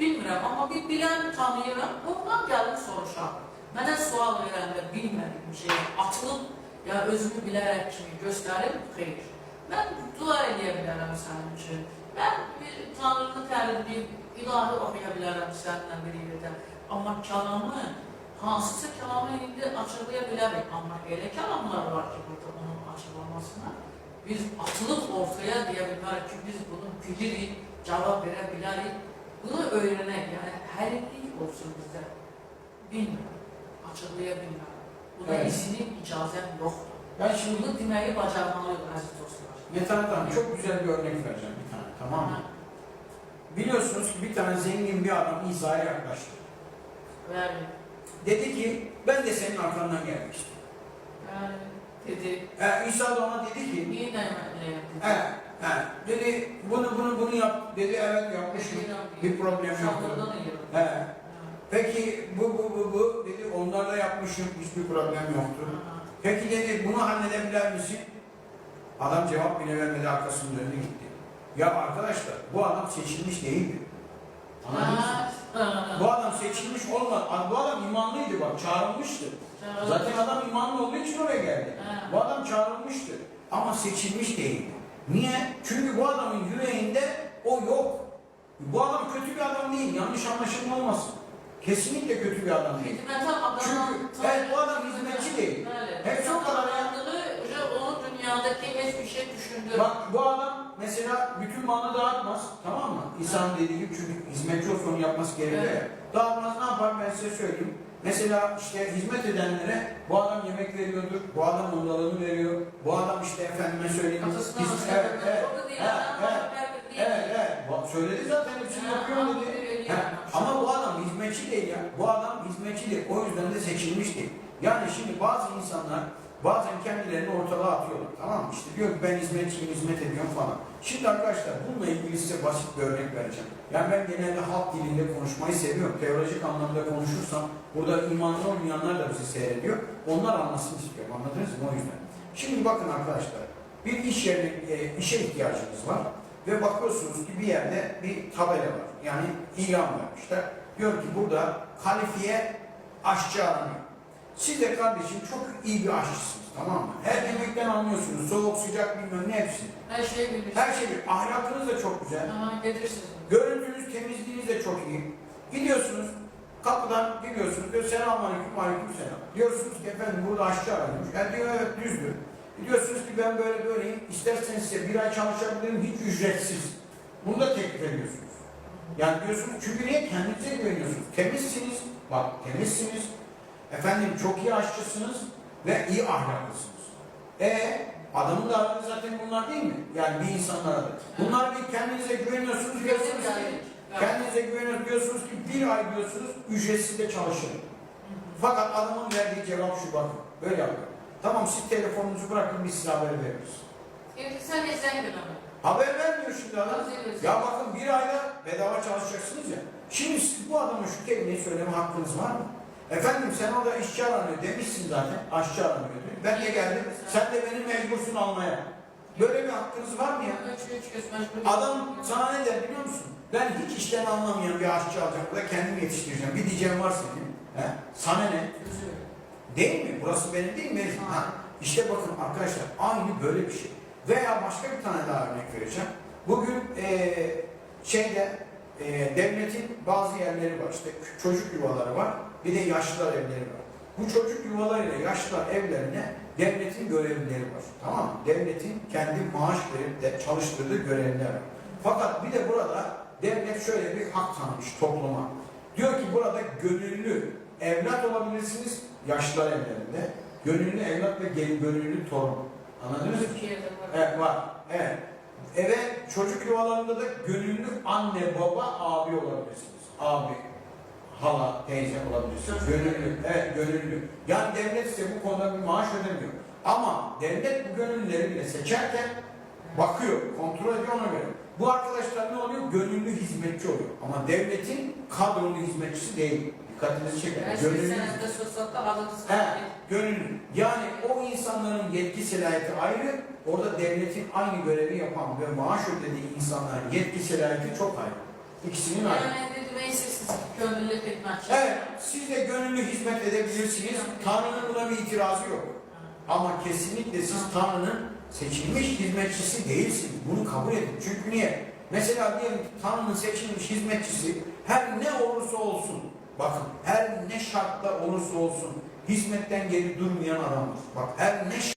bilmirəm, amma bir bilən tanıyıram, ondan gəlib soruşam. Mənə sual verəndə bilmədiyim şey atılıb, ya özümü bilərək kimi göstərib, xeyr. Mən dua edə bilərəm sənin üçün. Mən bir Tanrını təlimləyib, ilahi oxuya bilərəm səninlə bir yerdə. Amma kəlamı, hansısa kəlamı indi açıqlaya bilərik. Amma elə kəlamlar var ki, burada onun açıqlamasına biz atılıb ortaya deyə bilmərik ki, biz bunu bilirik, cavab verə bilərik. Bunu öyrənək, yəni həlimlik olsun bizdə. Bilmirəm, açıqlaya bilmirəm. Buna Evet. iznim, icazəm yoxdur. Ben şimdi Bunu deməyi bacarmalıyıq əziz dostlar. Metanet Hanım çok güzel bir örnek vereceğim bir tane tamam mı? Biliyorsunuz ki bir tane zengin bir adam İsa'ya yaklaştı. Bəli, Dedi ki ben de senin arkandan gelmek istiyorum. bəli, dedi, E, İsa da ona dedi ki niyə nə nə he, dedi bunu bunu bunu yap. Dedi evet yapmışım. Bir problem yok. He. Peki bu bu bu bu dedi onlarla yapmışım hiçbir problem yoktu. Peki dedi bunu halledebilir misin? Adam cevap bile vermedi arkasını döndü gitti. Ya arkadaşlar bu adam seçilmiş. Anladınız mı? Bu adam seçilmiş olmadı. Bu adam imanlıydı bak çağrılmıştı. Zaten adam imanlı olduğu için oraya geldi. Bu adam çağrılmıştı. Ama seçilmiş değildi. Niye? Çünkü bu adamın yüreğinde o yok. Bu adam kötü bir adam değil. Yanlış anlaşılma olmasın. Kesinlikle kötü bir adam değil. Çünkü evet, bu adam hizmetçi değil. Hep çok. Onu dünyadaki hiçbir şey düşündürmüyor. Bak bu adam mesela bütün malını dağıtmaz. Tamam mı? İnsan dediği gibi çünkü hizmetçi olsa onu yapması gerekiyor ya. Evet. Dağıtmaz ne yapar ben size söyleyeyim. Mesela işte hizmet edenlere bu adam yemek veriyordur, bu adam ondalığını veriyor, bu adam işte efendime söyleyeyim. Kafasına biz- evet, evet, evet, evet, evet, evet. Söyledi zaten hepsini yapıyor dedi. Ha, Ama bu adam hizmetçi değil ya. Bu adam hizmetçi değil. O yüzden de seçilmiş değil. Yani şimdi bazı insanlar bazen kendilerini ortalığa atıyorlar. Tamam mı? İşte diyor ki ben hizmetçiyim, hizmet ediyorum falan. Şimdi arkadaşlar bununla ilgili size basit bir örnek vereceğim. Yani ben genelde halk dilinde konuşmayı seviyorum. Teolojik anlamda konuşursam burada imanlı olmayanlar da bizi seyrediyor. Onlar anlasın istiyorum. Anladınız mı? O yüzden. Şimdi bakın arkadaşlar. Bir iş yerine, e, işe ihtiyacınız var. Ve bakıyorsunuz ki bir yerde bir tabela var. Yani ilan vermişler. Diyor ki burada kalifiye aşçı aranıyor. Siz de kardeşim çok iyi bir aşçısınız tamam mı? Her yemekten anlıyorsunuz. Soğuk sıcak bilmem ne hepsini. Her şey bilir. Her şey bir. Ahlakınız da çok güzel. Aha, gelirsiniz. Görüntünüz, temizliğiniz de çok iyi. Gidiyorsunuz, kapıdan giriyorsunuz, diyor selamünaleyküm, aleyküm selam. Diyorsunuz ki efendim burada aşçı aranmış. Yani diyor evet düzdür. Diyorsunuz ki ben böyle böyleyim, isterseniz size bir ay çalışabilirim hiç ücretsiz. Bunu da teklif ediyorsunuz. Yani diyorsunuz çünkü niye? Kendinize güveniyorsunuz. Temizsiniz, bak temizsiniz. Efendim çok iyi aşçısınız ve iyi ahlaklısınız. E adamın da aradığı zaten bunlar değil mi? Yani bir insanın aradığı. Bunlar bir kendinize güveniyorsunuz diyorsunuz ki Kendinize güveniyorsunuz diyorsunuz ki bir ay diyorsunuz ücretsiz de çalışırım. Fakat adamın verdiği cevap şu bakın. Böyle yapıyor. Tamam siz telefonunuzu bırakın biz size haber veririz. Sen izlen gülümü. Haber vermiyor şimdi adam. Ya bakın bir ayda bedava çalışacaksınız ya. Şimdi siz bu adama şu kelimeyi söyleme hakkınız var mı? Efendim sen orada işçi aranıyor demişsin zaten. Aşçı aranıyor. Ben de geldim. Sen de beni mecbursun almaya. Böyle bir hakkınız var mı ya? Adam sana ne der biliyor musun? Ben hiç işten anlamayan bir aşçı alacağım. Burada kendim yetiştireceğim. Bir diyeceğim var senin. He? Sana ne? Değil mi? Burası benim değil mi? Ha. İşte bakın arkadaşlar aynı böyle bir şey. Veya başka bir tane daha örnek vereceğim. Bugün eee şeyde eee devletin bazı yerleri var. İşte çocuk yuvaları var. Bir de yaşlılar evleri var. Bu çocuk yuvalarıyla yaşlılar evlerine devletin görevlileri var. Tamam mı? Devletin kendi maaş verip de çalıştırdığı görevliler var. Fakat bir de burada devlet şöyle bir hak tanımış topluma. Diyor ki burada gönüllü evlat olabilirsiniz yaşlılar evlerinde. Gönüllü evlat ve gönüllü torun. Anladınız mı? Evet var. Evet. Eve çocuk yuvalarında da gönüllü anne, baba, abi olabilirsiniz. Abi, hala, teyze olabilirsiniz. Gönüllü. Evet, gönüllü. Yani devlet size bu konuda bir maaş ödemiyor. Ama devlet bu gönüllüleri bile seçerken bakıyor, kontrol ediyor ona göre. Bu arkadaşlar ne oluyor? Gönüllü hizmetçi oluyor. Ama devletin kadrolu hizmetçisi değil dikkatinizi çeker. Gönüllü. He, gönüllü. Yani o insanların yetki selayeti ayrı, orada devletin aynı görevi yapan ve maaş ödediği insanların yetki selayeti çok ayrı. İkisinin ayrı. Gönüllü evet, siz de gönüllü hizmet edebilirsiniz. Tanrı'nın buna bir itirazı yok. Ama kesinlikle siz Tanrı'nın seçilmiş hizmetçisi değilsiniz. Bunu kabul edin. Çünkü niye? Mesela diyelim Tanrı'nın seçilmiş hizmetçisi her ne olursa olsun Bak her ne şartta olursa olsun hizmetten geri durmayan adamdır. Bak her ne